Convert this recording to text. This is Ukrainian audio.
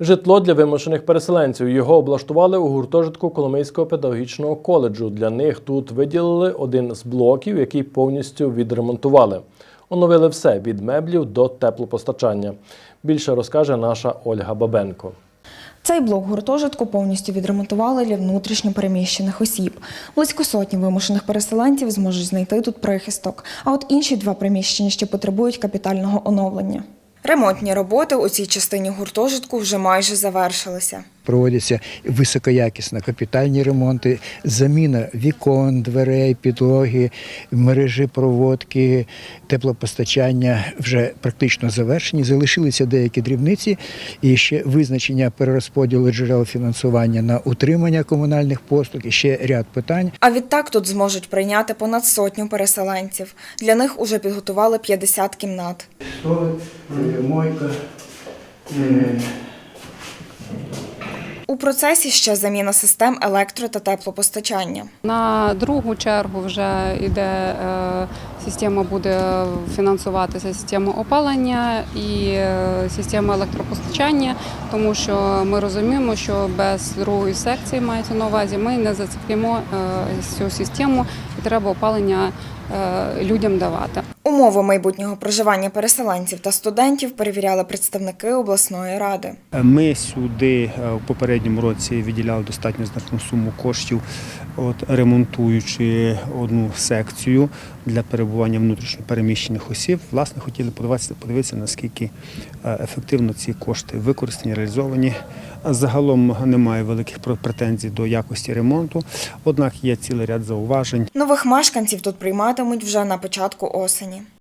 Житло для вимушених переселенців. Його облаштували у гуртожитку Коломийського педагогічного коледжу. Для них тут виділили один з блоків, який повністю відремонтували. Оновили все від меблів до теплопостачання. Більше розкаже наша Ольга Бабенко. Цей блок гуртожитку повністю відремонтували для внутрішньо переміщених осіб. Близько сотні вимушених переселенців зможуть знайти тут прихисток. А от інші два приміщення ще потребують капітального оновлення. Ремонтні роботи у цій частині гуртожитку вже майже завершилися. Проводяться високоякісно капітальні ремонти, заміна вікон, дверей, підлоги, мережі проводки, теплопостачання вже практично завершені. Залишилися деякі дрібниці і ще визначення перерозподілу джерел фінансування на утримання комунальних послуг і ще ряд питань. А відтак тут зможуть прийняти понад сотню переселенців. Для них уже підготували 50 кімнат. Столик, мойка. У процесі ще заміна систем електро та теплопостачання. На другу чергу вже йде е, система буде фінансуватися система опалення і е, система електропостачання, тому що ми розуміємо, що без другої секції мається на увазі, ми не зацепимо е, цю систему і треба опалення людям давати. Умови майбутнього проживання переселенців та студентів перевіряли представники обласної ради. Ми сюди е, в попередньому році виділяли достатньо значну суму коштів, от, ремонтуючи одну секцію для перебування внутрішньо переміщених осіб. Власне, хотіли подивитися, подивитися, наскільки е, ефективно ці кошти використані, реалізовані. Загалом немає великих пр- претензій до якості ремонту, однак є цілий ряд зауважень. Нових мешканців тут прийматимуть вже на початку осені.